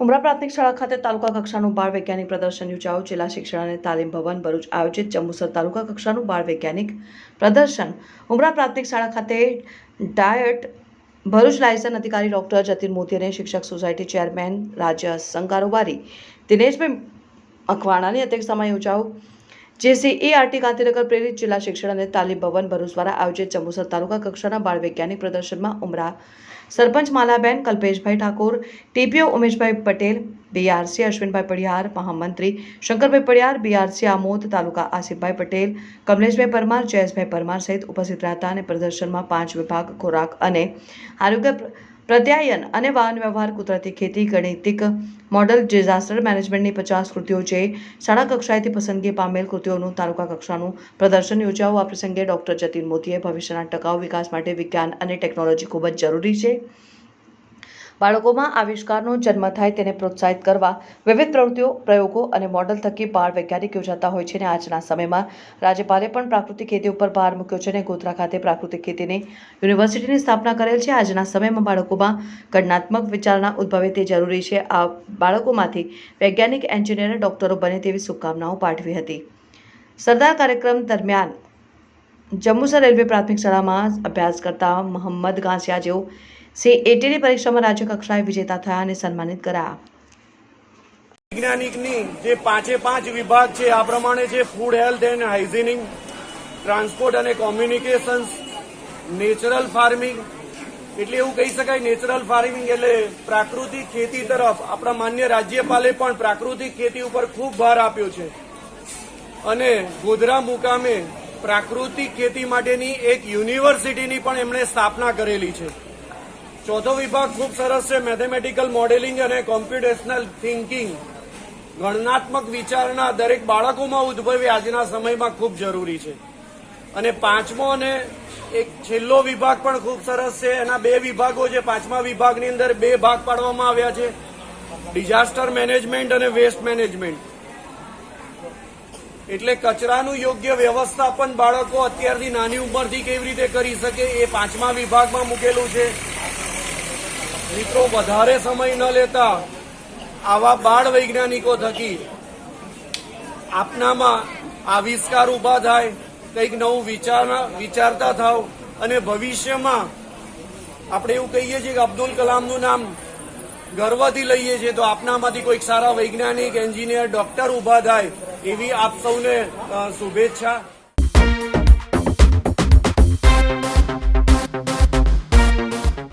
ઉમરા પ્રાથમિક શાળા ખાતે તાલુકા કક્ષાનું બાળ વૈજ્ઞાનિક પ્રદર્શન યોજાયું. જિલ્લા શિક્ષણ અને તાલીમ ભવન ભરૂચ આયોજિત જંબુસર તાલુકા કક્ષાનું બાળ વૈજ્ઞાનિક પ્રદર્શન. ઉમરા પ્રાથમિક શાળા ખાતે ડાયટ ભરૂચ લાયસન્સ અધિકારી ડોક્ટર જતીન મોદી અને શિક્ષક સોસાયટી ચેરમેન રાજ્ય સંઘ કારોબારી દિનેશભાઈ અખવાણાની અધ્યક્ષતામાં યોજાયું. જેસીઈઆરટી ગાંધીનગર પ્રેરિત જિલ્લા શિક્ષણ અને તાલીમ ભવન ભરૂચ દ્વારા આયોજિત જંબુસર તાલુકા કક્ષાના બાળ વૈજ્ઞાનિક પ્રદર્શનમાં ઉમરા સરપંચ માલાબેન, કલ્પેશભાઈ ઠાકોર, ટીપીઓ ઉમેશભાઈ પટેલ બીઆરસી અશ્વિનભાઈ પડિયાર મહામંત્રી શંકરભાઈ પડિયાર બીઆરસી આમોદ, તાલુકા આસિફભાઈ પટેલ, કમલેશભાઈ પરમાર, જયેશભાઈ પરમાર સહિત ઉપસ્થિત રહ્યા અને પ્રદર્શનમાં પાંચ વિભાગ, ખોરાક અને આરોગ્ય પ્રત્યાયન અને વાહન વ્યવહાર કુદરતી ખેતી, ગણિતિક મોડલ, ડિઝાસ્ટર મેનેજમેન્ટની પચાસ કૃતિઓ જે શાળા કક્ષાએથી પસંદગી પામેલ કૃતિઓનું તાલુકા કક્ષાનું પ્રદર્શન યોજાવું આ પ્રસંગે ડોક્ટર જતીન મોદીએ ભવિષ્યના ટકાઉ વિકાસ માટે વિજ્ઞાન અને ટેકનોલોજી ખૂબ જ જરૂરી છે. બાળકોમાં આવિષ્કારનો જન્મ થાય તેને પ્રોત્સાહિત કરવા વિવિધ પ્રવૃત્તિઓ, પ્રયોગો અને મોડલ થકી બાળ વૈજ્ઞાનિક યોજાતા હોય છે અને આજના સમયમાં રાજ્યપાલે પણ પ્રાકૃતિક ખેતી ઉપર ભાર મૂક્યો છે અને ગોધરા ખાતે પ્રાકૃતિક ખેતીની યુનિવર્સિટીની સ્થાપના કરેલ છે. આજના સમયમાં બાળકોમાં ગણનાત્મક વિચારણા ઉદ્ભવે તે જરૂરી છે. આ બાળકોમાંથી વૈજ્ઞાનિક, એન્જિનિયર ડોક્ટરો બને તેવી શુભકામનાઓ પાઠવી હતી. સરદાર કાર્યક્રમ દરમિયાન જંબુસર રેલવે પ્રાથમિક શાળામાં અભ્યાસ કરતા મોહમ્મદ ગાંસિયા જેઓ સે એટીની પરીક્ષામાં રાજ્ય કક્ષાએ વિજેતા થયા અને સન્માનિત કર્યા. વૈજ્ઞાનિકની જે પાંચે પાંચ વિભાગ છે, આ પ્રમાણે છે food health and hygiening transport અને કોમ્યુનિકેશન્સ નેચરલ ફાર્મિંગ એટલે એવું કહી શકાય નેચરલ ફાર્મિંગ એટલે પ્રાકૃતિક ખેતી તરફ આપણા માન્ય રાજ્યપાલે પણ પ્રાકૃતિક ખેતી ઉપર ખૂબ ભાર આપ્યો છે. અને ગોધરા મુકામે પ્રાકૃતિક ખેતી માટેની એક યુનિવર્સિટીની પણ એમણે સ્થાપના કરેલી છે. ચોથો વિભાગ ખૂબ સરસ છે, મેથેમેટિકલ મોડેલિંગ અને કોમ્પ્યુટેશનલ થિંકિંગ. ગણનાત્મક વિચારના દરેક બાળકોમાં ઉદ્ભવે આજના સમયમાં ખૂબ જરૂરી છે. અને પાંચમો અને એક છેલ્લો વિભાગ પણ ખૂબ સરસ છે, એના બે વિભાગો છે. પાંચમા વિભાગની અંદર બે ભાગ પાડવામાં આવ્યા છે. ડિઝાસ્ટર મેનેજમેન્ટ અને વેસ્ટ મેનેજમેન્ટ. એટલે કચરાનું યોગ્ય વ્યવસ્થાપન બાળકો અત્યારથી નાની ઉંમરથી કેવી રીતે કરી શકે એ પાંચમા વિભાગમાં મૂકેલું છે. મિત્રો, વધારે સમય ન લેતા આવા બાળ વૈજ્ઞાનિકો થકી આપનામાં આવિષ્કાર ઊભા થાય, કંઈક નવું વિચાર વિચારતા થાવ અને ભવિષ્યમાં આપણે એવું કહીએ છીએ કે અબ્દુલ કલામનું નામ ગર્વથી લઈએ છીએ તો આપનામાંથી કોઈક સારા વૈજ્ઞાનિક, એન્જિનિયર, ડોક્ટર ઊભા થાય એવી આપ સૌને શુભેચ્છા.